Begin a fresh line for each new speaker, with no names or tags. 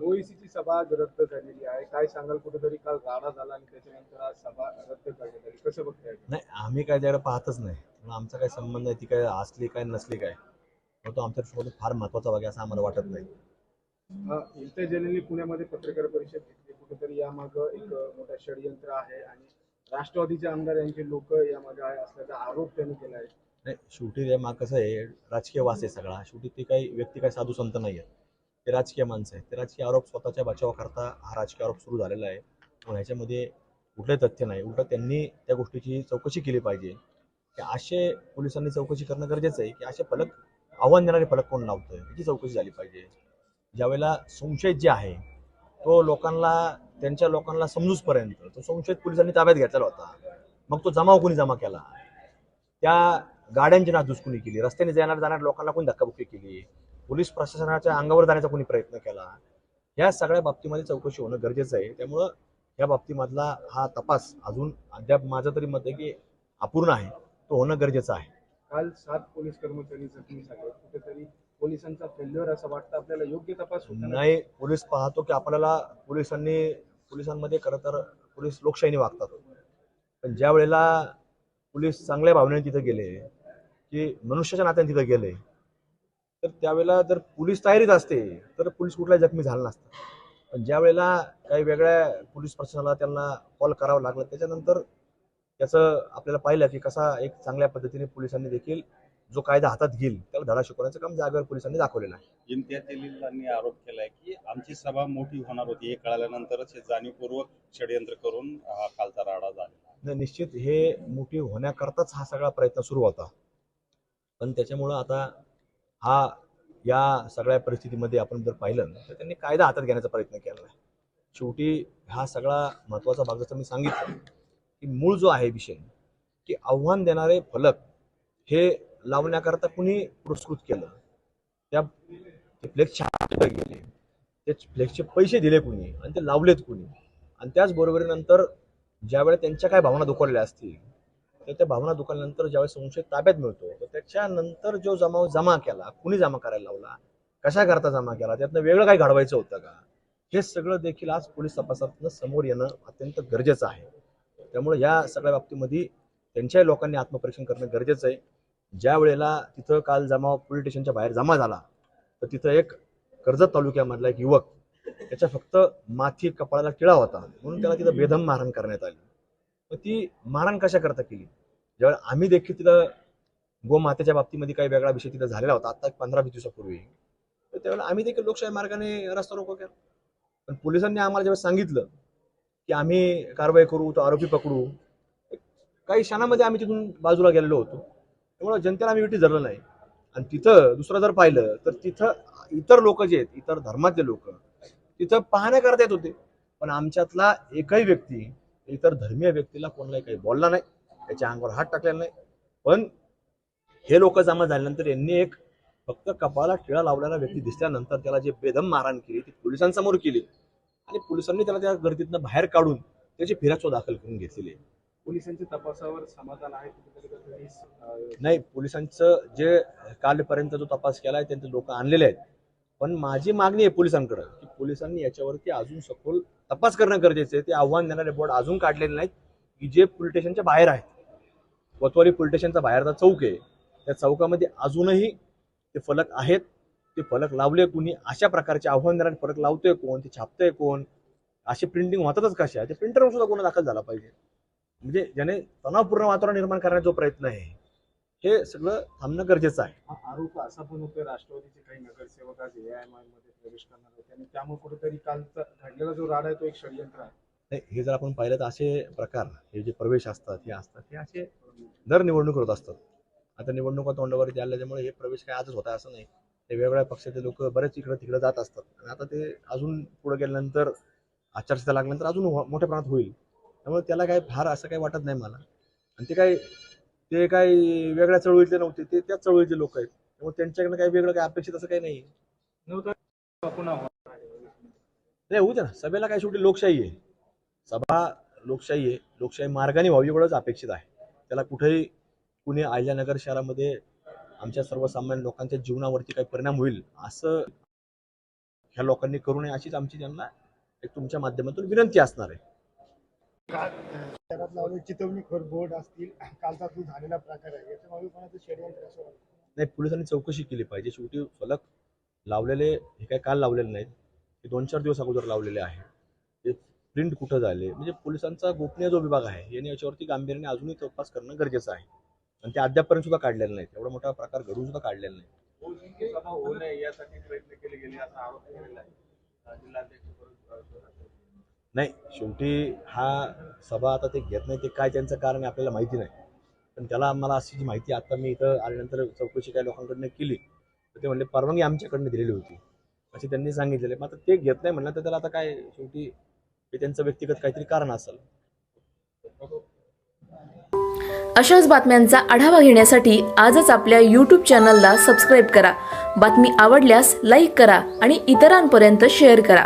ओईसीची सभा आज रद्द झालेली आहे. काय सांगाल? कुठेतरी काल राडा झाला आणि त्याच्यानंतर आज सभा रद्द करण्यात आली. कसं बघताय?
नाही आम्ही काय त्याकडे पाहतच नाही. आमचा काय संबंध आहे ती काय असली काय नसली काय. मग तो आमच्यासोबत फार महत्त्वाचा भाग आहे असं आम्हाला वाटत नाही.
इम्तियाज जलीलने पुण्यामध्ये पत्रकार परिषद घेतली. कुठेतरी यामागं एक मोठं षडयंत्र आहे आणि राष्ट्रवादीचे आमदार यांचे लोक यामागे आहे असल्याचा आरोप त्यांनी केला आहे
नाही शेवटी मग कसं आहे राजकीय वास आहे सगळा. शेवटी ते काही व्यक्ती काही साधू संत नाही आहेत ते राजकीय माणसं आहेत. ते राजकीय आरोप स्वतःच्या बचावाकरता हा राजकीय आरोप सुरू झालेला आहे. पण ह्याच्यामध्ये कुठलंही तथ्य नाही. उलट त्यांनी त्या गोष्टीची चौकशी केली पाहिजे. की असे पोलिसांनी चौकशी करणं गरजेचं आहे की असे फलक आव्हान देणारे फलक कोण लावतोय याची चौकशी झाली पाहिजे. ज्यावेळेला संशयित जे आहे तो लोकांना त्यांच्या लोकांना समजूसपर्यंत तो संशयित पोलिसांनी ताब्यात घेतलेला होता. मग तो जमाव कोणी जमा केला? त्या गाड्यांची नासधूस कोणी केली? रस्त्याने जाणार जाणाऱ्या लोकांना कोणी धक्काबुक्की केली? पोलीस प्रशासनाच्या अंगावर जाण्याचा कोणी प्रयत्न केला या सगळ्या बाबतीमध्ये चौकशी होणं गरजेचं आहे. त्यामुळं या बाबतीमधला हा तपास अजून अद्याप माझं तरी मत आहे की अपूर्ण आहे. तो होणं गरजेचं आहे.
काल सात पोलीस कर्मचारी जखमी झाले. कुठेतरी पोलिसांचा फेल्युअर असं वाटतं. आपल्याला योग्य तपास
नाही पोलीस पाहतो की आपल्याला पोलिसांनी पोलिसांमध्ये खरं तर पोलीस लोकशाहीने वागतात. पण ज्या वेळेला पोलीस चांगल्या भावनेने तिथे गेले की मनुष्याच्या नात्याने तिथे गेले तर त्यावेळेला जर पोलीस तयारीत असते तर पोलीस कुठलाही जखमी झाला नसता. पण ज्या वेळेला काही वेगळ्या पोलीस प्रशासनाला त्यांना कॉल करावं लागलं त्याच्यानंतर त्याचं आपल्याला पाहिलं की कसा एक चांगल्या पद्धतीने पोलिसांनी देखील जो कायदा हातात घेईल त्याला धडा शिकवण्याचं काम जागेवर पोलिसांनी दाखवलेलं आहे.
इम्तियाज जलीलांनी आरोप केलाय की आमची सभा मोठी होणार होती हे कळाल्यानंतरच हे जाणीवपूर्वक षडयंत्र करून हा कालचा राडा झाला
निश्चित हे मोठी होण्याकरताच हा सगळा प्रयत्न सुरू होता. पण त्याच्यामुळं आता हा या सगळ्या परिस्थितीमध्ये आपण जर पाहिलं तर त्यांनी कायदा हातात घेण्याचा प्रयत्न केला आहे. शेवटी हा सगळा महत्त्वाचा भाग जसं मी सांगितलं की मूळ जो आहे विषय की आव्हान देणारे फलक हे लावण्याकरता कुणी पुरस्कृत केलं? त्या ते गेले ते फ्लेक्सचे पैसे दिले कुणी आणि ते लावलेत कुणी? आणि त्याचबरोबरीनंतर ज्यावेळेस त्यांच्या काय भावना दुखवलेल्या असतील तर त्या भावना दुकानानंतर ज्यावेळेस संशय ताब्यात मिळतो तर त्याच्यानंतर जो जमाव जमा केला कुणी जमा करायला लावला कशा करता जमा केला त्यातनं वेगळं काही घडवायचं होतं का? हे सगळं देखील आज पोलीस तपासातनं समोर येणं अत्यंत गरजेचं आहे. त्यामुळे या सगळ्या बाबतीमध्ये त्यांच्याही लोकांनी आत्मपरीक्षण करणं गरजेचं आहे. ज्या वेळेला तिथं काल जमाव पोलीस स्टेशनच्या बाहेर जमा झाला तर तिथं एक कर्जत तालुक्यामधला एक युवक त्याच्या फक्त माथी कपाळाला टिळा होता. म्हणून त्याला तिथं बेदम मारहाण करण्यात आली. मग ती मारहाण कशा करता केली? ज्यावेळेला आम्ही देखील तिथं गोमातेच्या बाबतीमध्ये काही वेगळा विषय तिथं झालेला होता आता पंधरा वीस दिवसापूर्वी. तर त्यावेळेला आम्ही देखील लोकशाही मार्गाने रस्ता रोको केला. पण पोलिसांनी आम्हाला जेव्हा सांगितलं की आम्ही कारवाई करू तो आरोपी पकडू काही क्षणामध्ये आम्ही तिथून बाजूला गेलेलो होतो. त्यामुळे जनतेला आम्ही विटी धरलं नाही. आणि तिथं दुसरं जर पाहिलं तर तिथं इतर लोक जे आहेत इतर धर्मातले लोक तिथं पाहण्या करता येत होते. पण आमच्यातला एकही व्यक्ती इतर धर्मीय व्यक्तीला कोणालाही काही बोलला नाही. त्याच्या अंगावर हात टाकलेला नाही पण हे लोक जमा झाल्यानंतर यांनी एक फक्त कपाळाला टिळा लावलेला व्यक्ती दिसल्यानंतर त्याला जे बेदम मारहाण केली ती पोलिसांसमोर केली. आणि पोलिसांनी त्याला त्या गर्दीतनं बाहेर काढून त्याची फिराचो दाखल करून घेतलेली आहे.
पोलिसांच्या तपासावर समाधान आहे
नाही पोलिसांचं जे कालपर्यंत जो तपास केलाय त्यांचे लोक आणलेले आहेत. पण माझी मागणी आहे पोलिसांकडे की पोलिसांनी याच्यावरती अजून सखोल तपास करणं गरजेचं आहे. ते आव्हान देणारे बोर्ड अजून काढलेले नाहीत की जे पोलीस स्टेशनच्या बाहेर आहेत. कोतवाली पोलीस स्टेशनचा बाहेरचा चौक आहे. त्या चौकामध्ये अजूनही ते फलक आहेत. ते फलक लावले कुणी? अशा प्रकारचे आव्हान देणारे फलक लावतोय कोण? ते छापतोय कोण? असे प्रिंटिंग होतातच कशा ते प्रिंटरवर सुद्धा गुन्हा दाखल झाला पाहिजे? म्हणजे ज्याने तणावपूर्ण वातावरण निर्माण करण्याचा प्रयत्न आहे हे सगळं थांबणं गरजेचं आहे.
आरोप असा पण होतोय राष्ट्रवादीचे काही नगरसेवक आज एआयएमआयमध्ये प्रवेश करणार होते आणि त्यामुळे कुठेतरी कालचा घडलेला जो राडा आहे तो एक षडयंत्र आहे.
नाही हे जर आपण पाहिलं तर असे प्रकार हे जे प्रवेश असतात हे असतात हे असे दर निवडणूक होत असतात. आता निवडणुका तोंडावरती आल्याच्यामुळे हे प्रवेश काय आजच होता असं नाही. ते वेगवेगळ्या पक्षाचे लोक बरेच इकडं तिकडं जात असतात. आणि आता ते अजून पुढे गेल्यानंतर आचारसंहिता लागल्यानंतर अजून मोठ्या प्रमाणात होईल. त्यामुळे त्याला काय फार असं काही वाटत नाही मला. आणि ते काय ते काय वेगळ्या चळवळीतले नव्हते ते त्याच चळवळीचे लोक आहेत. त्यामुळे त्यांच्याकडनं काही वेगळं काही अपेक्षित असं काही नाही.
नव्हतं.
नाही होऊ दे ना. सभेला काय शेवटी लोकशाही आहे. सभा लोकशाही आहे. लोकशाही मार्गाने व्हावी एवढंच अपेक्षित आहे. त्याला कुठेही कुणी अहिल्यानगर शहरामध्ये आमच्या सर्वसामान्य लोकांच्या जीवनावरती काही परिणाम होईल असं ह्या लोकांनी करू नये अशीच आमची त्यांना एक तुमच्या माध्यमातून विनंती असणार आहे. नाही पोलिसांनी चौकशी केली पाहिजे. शेवटी फलक लावलेले हे काय काल लावलेले नाहीत. हे दोन चार दिवस अगोदर लावलेले आहे. प्रिंट कुठं झाले? म्हणजे पोलिसांचा गोपनीय जो विभाग आहे यांनी याच्यावरती गांभीर्याने अजूनही तपास करणं गरजेचं आहे. आणि ते अद्यापपर्यंत सुद्धा काढलेले नाहीत. एवढा मोठा प्रकार घडून सुद्धा काढलेला नाही.
सभा होऊ नये यासाठी प्रयत्न केले गेले असा आरोप केलेला आहे. जिल्हाध्यक्ष
नाही शेवटी हा सभा आता ते घेत नाही ते काय त्यांचं कारण आपल्याला माहिती नाही. पण त्याला आम्हाला अशी जी माहिती आता मी इथं आल्यानंतर चौकशी काही लोकांकडनं केली तर ते म्हणले परवानगी आमच्याकडनं दिलेली होती. असे त्यांनी सांगितलेले मग आता ते घेत नाही म्हणलं तर त्याला आता काय शेवटी हे त्यांचं व्यक्तिगत काहीतरी कारण असेल.
अशाच बातम्यांचा आढावा घेण्यासाठी आजच आपल्या यूट्यूब चॅनलला सबस्क्राईब करा. बातमी आवडल्यास लाईक करा आणि इतरांपर्यंत शेअर करा.